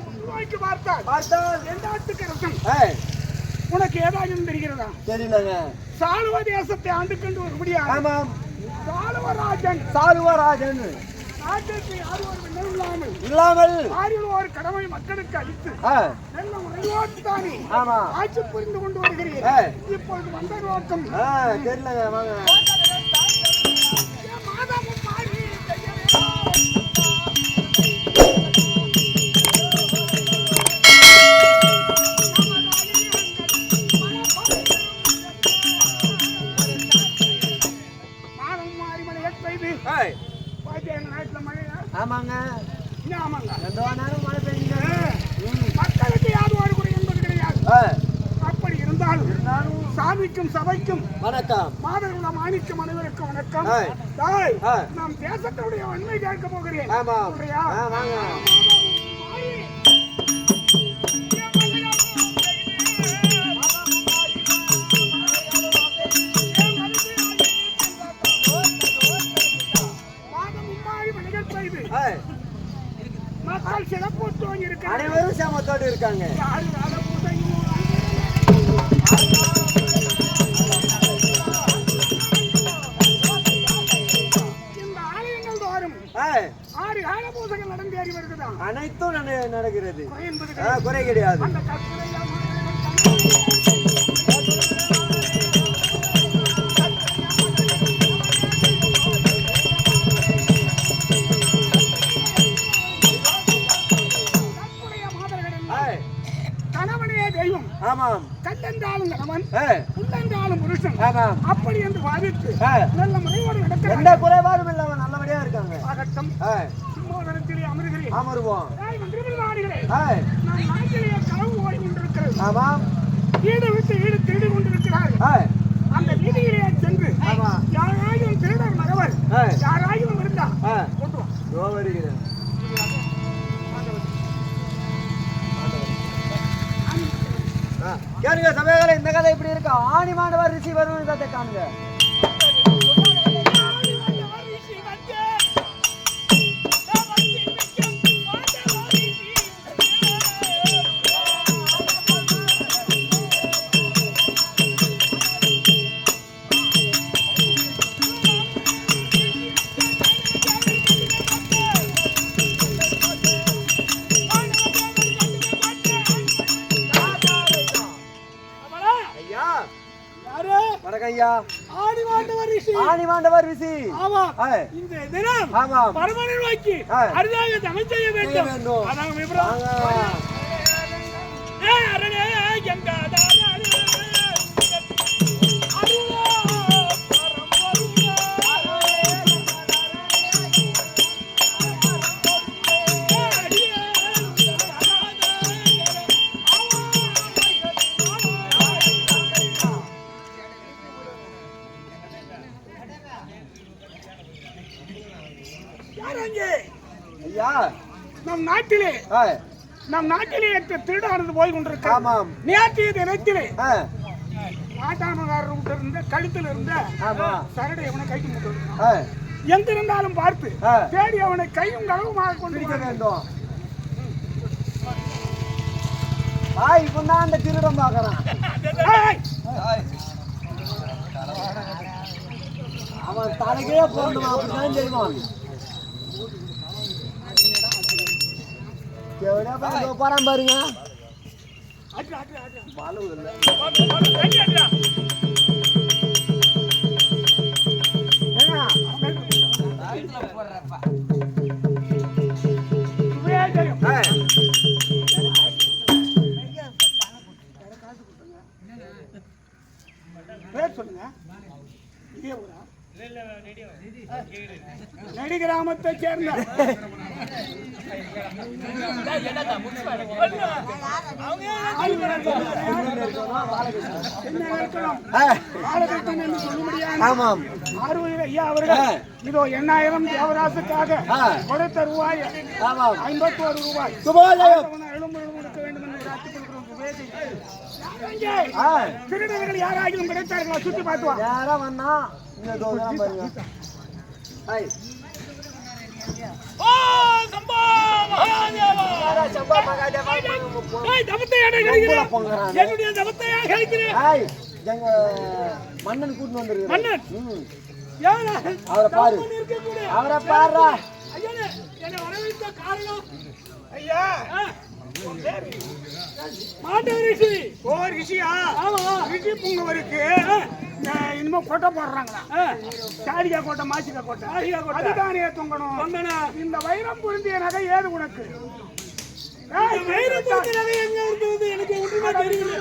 உள்நோக்கி பார்த்தால் பார்த்தால்? எந்தாட்டுக்கு ரசம் ஏய், உனக்கு ஏதாச்சும் தெரிகிறதா? தெரியலங்க சாளுவ தேசத்தை ஆண்டு கொண்டு வரும்படியா? ஆமாம். சாளுவராஜன். சாலுவராஜன் நாட்டிற்கு யாரும் ஒரு விண்ணம் இல்லாமல் இல்லாமல். ஆறில் ஒரு கடமை மக்களுக்கு அளித்து நல்ல முறையோட்டுத்தானே ஆமா. ஆட்சி புரிந்து கொண்டு வருகிறேன் ஏய், இப்பொழுது வந்த நோக்கம். தெரியலங்க வாங்க. வணக்கம். தாய். நாம் தேசத்துடைய உண்மை கேட்க போகிறேன். ஆமாம். சொல்றியா? ஆ, வாங்க. மக்கள் சிறப்பு இருக்கிறார் அனைவரும் சேமத்தோடு இருக்காங்க. கணவனே தெய்வம். ஆமாம். கல்லென்றாலும் கணவன் புல்லென்றாலும் புருஷன். ஆமாம். அப்படி என்று பாதித்து ஏய், நல்ல முறையோடு எந்த நடக்கிறார் குறைபாடும் இல்லாம நல்லபடியா இருக்காங்க. ஆகட்டும். ஏய், சிம்மாதனத்திலே அமர்கிறேன். அமருவோம். மந்திரி நான் நாட்டிலேயே களவு ஓடி கொண்டிருக்கிறது ஆமாம் வீடு விட்டு வீடு திருடி கொண்டிருக்கிறார்கள் அந்த வீதியிலே சென்று யாராயும் திருடர் மகவர் யாராயும் இருந்தா கொண்டு வருகிறேன் கேளுங்க சமயங்களே இந்த கதை இப்படி இருக்கு? ஆணி மாண்டவர் ரிசி வருவன் கதை காணுங்க. ஐயா ஆடி மாண்டவர் ரிஷி. ஆணி மாண்டவர் ரிஷி ஆமா. இந்த தினம் ஆமாம் பரமனை நோக்கி. அரிதாக தமிழ் செய்ய வேண்டும். அதாங்க விபரம். நாட்டிலே நம் நாட்டிலே திருடானது போய் கொண்டிருக்க நேற்றைய தினத்திலே நாட்டாமகாரர் இருந்த கழுத்தில் இருந்த சரடை அவனை கைக்கு முட்டு எங்கிருந்தாலும் பார்த்து. தேடி அவனை கையும் களவுமாக கொண்டு பிடிக்க வர வேண்டும். ஆ இப்போ தான் அந்த திருடம் பார்க்கறான். அவன் தலைக்கே போடணும்? அப்படிதான் செய்வான். தெரியும். ஏய், பேர் சொல்லுங்க இதே ஊரா? நெடி கிராமத்தை சேர்ந்த இதோ எண்ணாயிரம் தேவராசுக்காக. கொடுத்த ரூபாய் ஆமாம். ஐம்பத்தோரு ரூபாய். எழும்பு திருடர்கள் யாராகிலும் கிடைத்தார்களா? சுத்தி பார்த்து வா. நேரா வந்தா இந்த தோசை பாருங்க. ஹாய். மன்னன் கூட்டிட்டு வந்திருக்காரு. மன்னன்? அவரை பாரு. அவரை காரணம்? ஐயா. மாட்டு ரிஷி. ஓ ரிஷியா? ஆமா. ரிஷி புங்கவருக்கு. இனிமே கொட்டை போடுறாங்களா? சாரிகா கோட்டை மாசிகா கோட்டை. மாசிகா கோட்டை. அதுதானே தொங்கணும். தொங்கணும். இந்த வைரம் பொருந்திய நகை ஏது உனக்கு? வைரம் பொருந்திய நகை எங்க இருக்குது எனக்கு ஒன்றுமே தெரியல.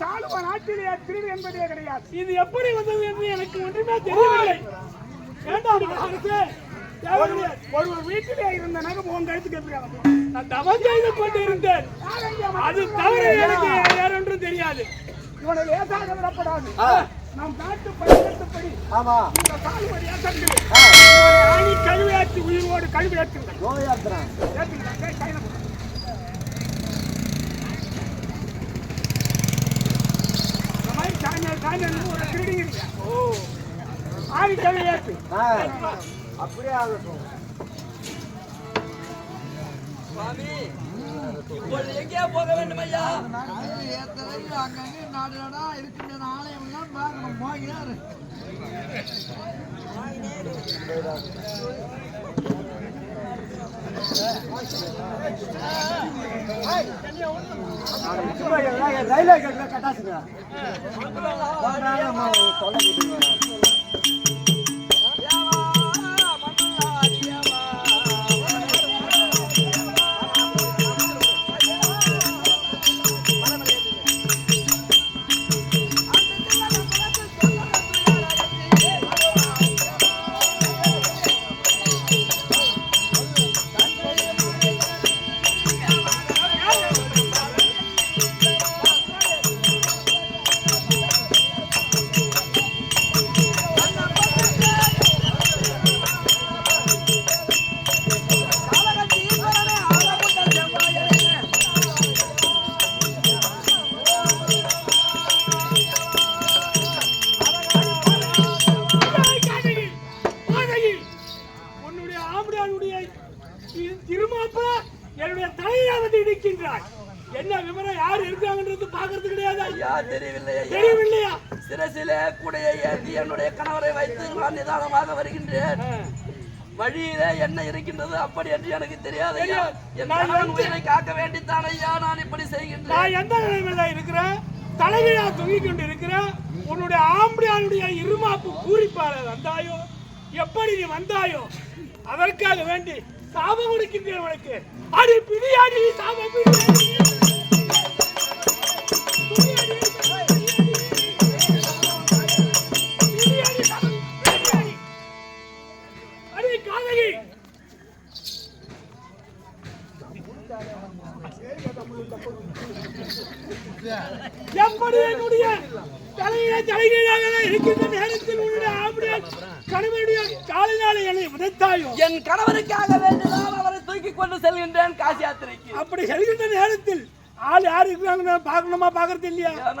சாலுவ நாட்டிலே திருடு என்பதே கிடையாது. இது எப்படி வந்தது என்று எனக்கு ஒன்றுமே தெரியவில்லை. வேண்டாம் அரசே. தேவையில்லை. ஒருவர் வீட்டிலே இருந்த நகை உன் எப்படி ஆகும்? நான் தவம் செய்து கொண்டு இருந்தேன் அது தவிர எனக்கு வேற ஒன்றும் தெரியாது. இவனை லேசாக விடப்படாது. நம் நாட்டு பழக்கத்துப்படி ஆமா. இந்த ஏற்றங்கள் ஆ, ஆணி கழுவேற்றி உயிரோடு கையில கொடு. இந்த மாதிரி சாயங்காலம் சாயங்காலம் ஒரு திருடிங்க நீங்க. ஆணி கழுவேற்று ஆ, அப்படியே ஆகட்டும் இப்பொழுது எங்கே போக வேண்டும் ஐயா சும்மா எல்லாம் ரயில்வே கட்டாசுங்க தொலை என்ன விவரம்? யார் இருக்காங்கன்றது பாக்குறது கிடையாது? ஐயா தெரியவில்லை ஐயா. தெரியவில்லையா? சிரசிலே கூடையை ஏந்தி என்னுடைய கணவரை வைத்து நான் நிதானமாக வருகின்றேன். வழியிலே என்ன இருக்கின்றது அப்படி என்று எனக்கு தெரியாது ஐயா. நான் உயிரை காக்க வேண்டித்தான் ஐயா. நான் இப்படி செய்கின்றேன். நான் எந்த நிலைமையில இருக்கிறேன்? தலைகீழா தொங்கிக் கொண்டு இருக்கிறேன் உன்னுடைய ஆம்படியானுடைய இருமாப்பு பூரிப்பால வந்தாயோ? எப்படி நீ வந்தாயோ? அதற்காக வேண்டி சாபம் கொடுக்கின்றேன் உனக்கு. அடி பிரியாணி சாபம் பிடியாடி.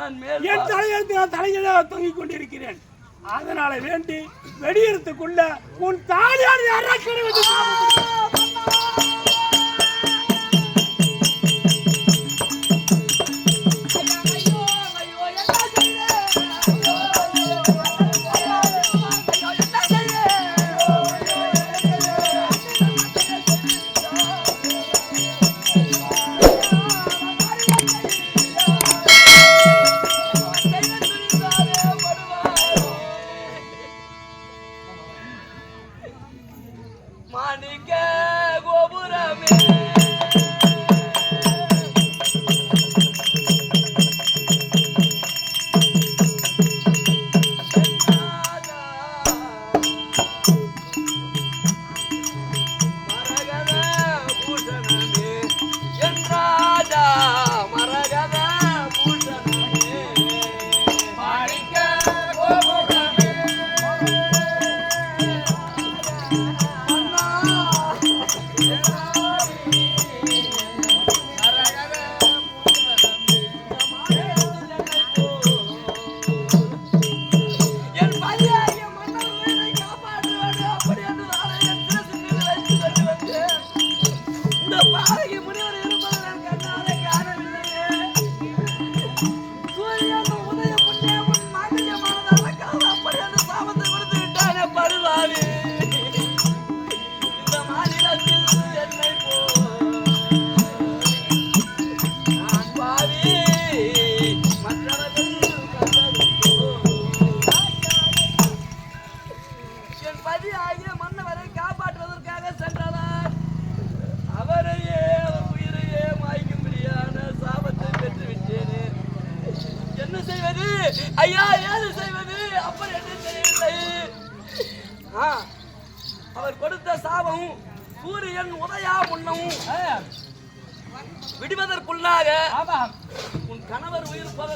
நான் மேல் என் தலையெழுத்து நான் தலைகீழாக தொங்கிக் கொண்டிருக்கிறேன். அதனால வேண்டி வெடியறதுக்குள்ள உன் தாலியார் வந்து மாணிக்க கோபுரமே.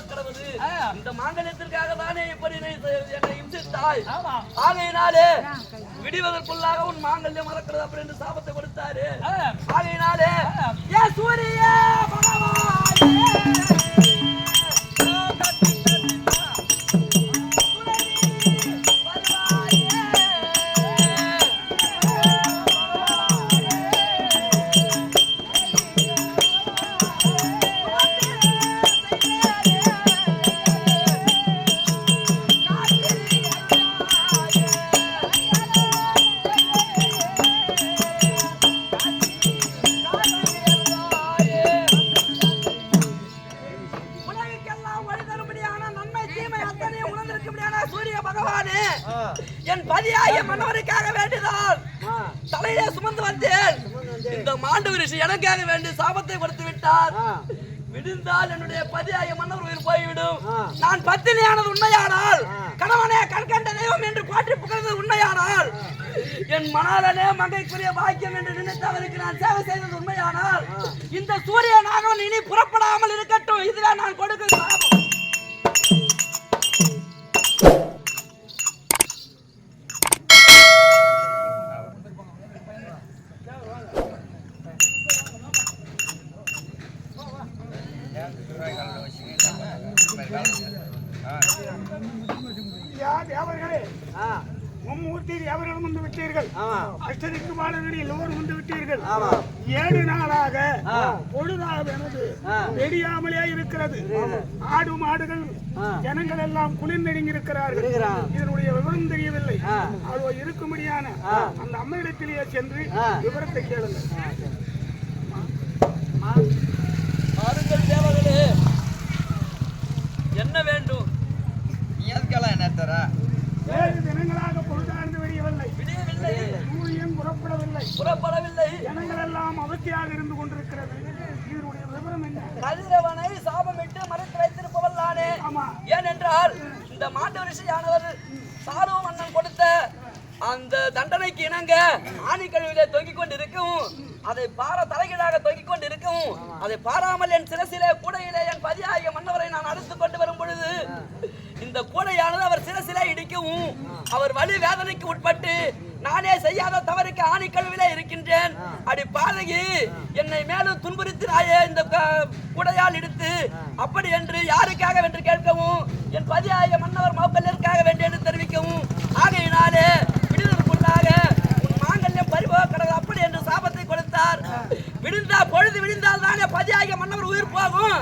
கிடவது இந்த மாங்கல்யத்திற்காக தானே இப்படி என்னை இம்சித்தாய்? ஆகையினாலே விடுவதற்குள்ளாக உன் மாங்கல்யம் மறக்கிறது அப்படி என்று சாபத்தை கொடுத்தாரு. ஆகையினாலே ஏ சூரிய பத்தினியானது உண்மையானால். கணவனே கண்கண்ட தெய்வம் என்று போற்றி புகழ்ந்தது உண்மையானால். என் மணாலனே மங்கைக்குரிய பாக்கியம் என்று நினைத்தவருக்கு நான் சேவை செய்தது உண்மையானால். இந்த சூரிய நாகவன் இனி புறப்படாமல் இருக்கட்டும். இதுவே நான் கொடுக்கும் ஆமா ஏழு நாளாக ஆ. வெடியாமலே இருக்கிறது ஆடு மாடுகள். ஜனங்கள் எல்லாம் குளிர்நடுங்கி இருக்கிறார்கள் இருக்கிறான். இதனுடைய விவரம் தெரியவில்லை. அதோ இருக்கும்படியான. அந்த அம்மையிடத்திலேயே சென்று. விவரத்தை கேளுங்கள். பாருங்கள் தேவர்களே என்ன வேண்டும் ஏழு தினங்களாக புறப்படவில்லை. புறப்படவில்லை ஜனங்கள் எல்லாம் அவத்தியாக இருந்து கொண்டிருக்கிறது. இதனுடைய விவரம் என்ன? கதிரவனை சாபமிட்டு மறைத்து வைத்திருப்பவள் நானே ஏனென்றால் இந்த மாண்டு ரிஷியானவர் சாரு மன்னன் கொடுத்த அந்த தண்டனைக்கு இணங்க ஆணி கழுவிலே தொங்கிக் கொண்டிருக்கவும் அதை பார தலைகீழாக தொங்கிக் கொண்டிருக்கவும் அதை பாராமல் என் சிரசிலே கூடையிலே என் பதியாகிய மன்னவரை நான் அறுத்து கொண்டு வரும் பொழுது இந்த கூடையானது அவர் சிரசிலே இடிக்கவும் அவர் வலி வேதனைக்கு உட்பட்டு நானே செய்யாத தவறுக்கு ஆணி கழுவிலே இருக்கின்றேன் அடி பாதகி என்னை மேலும் துன்புறுத்தினாயே இந்த குடையால் இடித்து. அப்படி என்று யாருக்காக வென்று கேட்கவும் என் பதியாய மன்னவர் மௌக்கல்யருக்காக வேண்டி என்று தெரிவிக்கவும் ஆகையினாலே விடுதலுக்குள்ளாக உன் மாங்கல்யம் பறிபோக கடவுள் அப்படி என்று சாபத்தை கொடுத்தார். விழுந்தா பொழுது விழுந்தால் தானே பதியாகிய மன்னவர் உயிர் போகும்.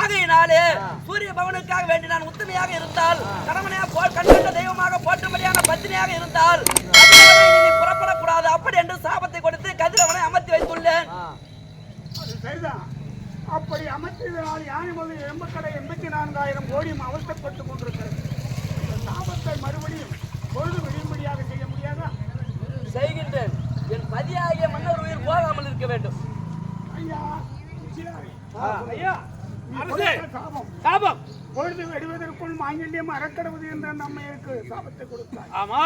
ஆகையினாலே சூரிய பவனுக்காக வேண்டி நான் உத்தமையாக இருந்தால் கணவனையா போல் கண்கண்ட தெய்வமாக போற்றும்படியான பத்தினியாக இருந்தால் கதிரவனை இனி புறப்படக்கூடாது அப்படி என்று சாபத்தை கொடுத்து கதிரவனை அமர்த்தி வைத்துள்ளேன் ஆ, அது சரிதான் அப்படி அமைச்சதனால் யானை முதல் எண்பக்கடை எண்பத்தி நான்காயிரம் கோடி அவஸ்தைப்பட்டுக் கொண்டிருக்கிறது இந்த சாபத்தை மறுபடியும் பொழுது விடும்படியாக செய்ய முடியாதா செய்கின்றேன் என் பதியாகிய மன்னர் உயிர் போகாமல் இருக்க வேண்டும் ஐயா நிச்சயமாவே. ஆ. ஐயா நீ அரசே. கொடுத்த சாபம் சாபம் பொழுது மாங்கல்யம் அறக்கடவுது என்ற அந்த அம்மையருக்கு சாபத்தை கொடுத்தாய். ஆமா.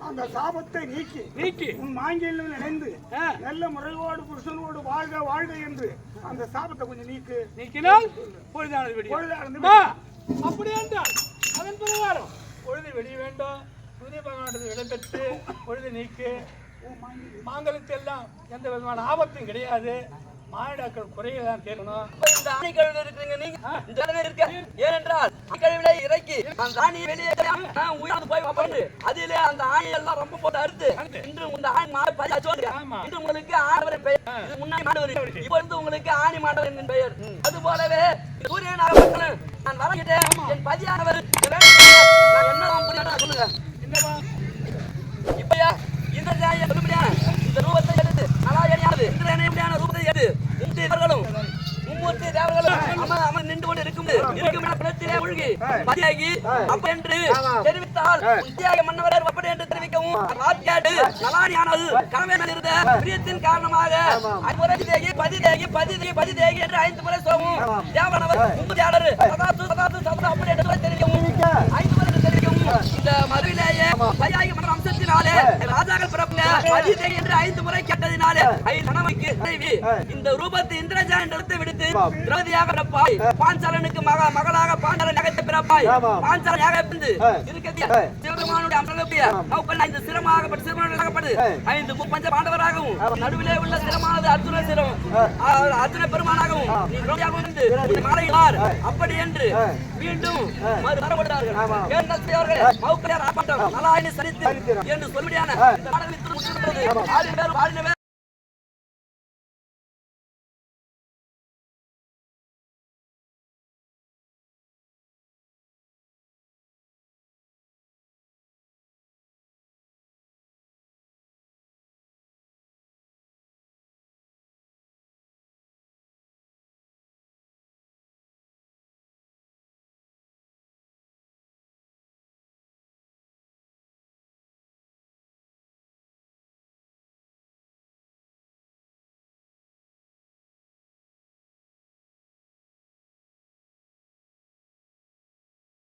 அந்த சாபத்தை நீக்கி நீக்கி. உன் மாங்கல்யம் இணைந்து ஆ. நல்ல முறையோடு புருஷனோடு வாழ்க வாழ்க என்று அந்த சாபத்தை கொஞ்சம் நீக்கு. நீக்கினால் பொழுதானது வெடி பொழுதானது அப்படி என்றால் அதன் பிரகாரம் பொழுது வெடிய வேண்டும். சூரிய பகவானது இடம்பெற்று பொழுது நீக்கு. மாங்கலத்தில் எல்லாம் எந்த விதமான ஆபத்தும் கிடையாது. மானிடாக்கள் குறையதான் தீரணும் இந்த இருக்கிறீங்க நீங்க? இடமே இருக்க? ஏனென்றால் கழிவில இறக்கி அந்த ஆணியை வெளியே நான் உயிர்ந்து போய் அப்படின்னு அதிலே அந்த ஆணி எல்லாம் ரொம்ப போட்டு அறுத்து இன்று இந்த ஆணி மாடு பதிச்சு. இன்று உங்களுக்கு ஆடவர் பெயர். இது முன்னாடி மாடவர் இப்ப இருந்து உங்களுக்கு ஆணி மாடவர் பெயர். அது போலவே சூரியனாக மக்களும் நான் வரங்கிட்டேன். என் பதியானவர் என் வேலையை நான் என்ன சொல்லுங்க. இப்பயா இந்த இந்த ரூபத்தை இருக்கும் இடத்திலே பதியாகி அப்ப என்று தெரிவித்தால் உத்தியாக மன்னவரர் அப்படி என்று தெரிவிக்கவும் வாத்தியாடு நலானியானது கணவன் இருந்த பிரியத்தின் காரணமாக பதிதேகி பதிதேகி பதிதேகி என்று ஐந்து முறை சோமும் தேவனவர் உங்களுடையாளர் சதாசு சதாசு சதாசு அப்படி என்று தெரிவிக்கவும் ஐந்து முறை தெரிவிக்கவும் இந்த மதுவிலேயே பதியாகி மன்னர் அம்சத்தினாலே ராஜாக என்று ஐந்து முறை கேட்டதினாலே ஐந்து மணமைக்கு மனைவி இந்த ரூபத்தை இந்திரஜா என்ற இடத்தை விடுத்து திரௌதியாக பிறப்பாய். பாஞ்சாலனுக்கு மக மகளாக பாஞ்சாலன் நகத்தை பிறப்பாய். பாஞ்சாலன் யாக பிறந்து ஆ. இருக்கத்திய சிவபெருமானுடைய அமரகப்பிய நௌக்கன் ஐந்து சிரமாகப்பட்டு சிரமாகப்பட்டு ஐந்து முப்பஞ்ச பாண்டவராகவும் நடுவிலே உள்ள சிரமானது அர்ஜுன சிரம் ஆ, அர்ஜுன பெருமானாகவும் நீ திரௌதியாகவும் இருந்து உன்னை மாலையிடார் அப்படி என்று மீண்டும் மறுபடுகிறார்கள் என்று இந்த நாடகம் இத்துடன் முடிகிறது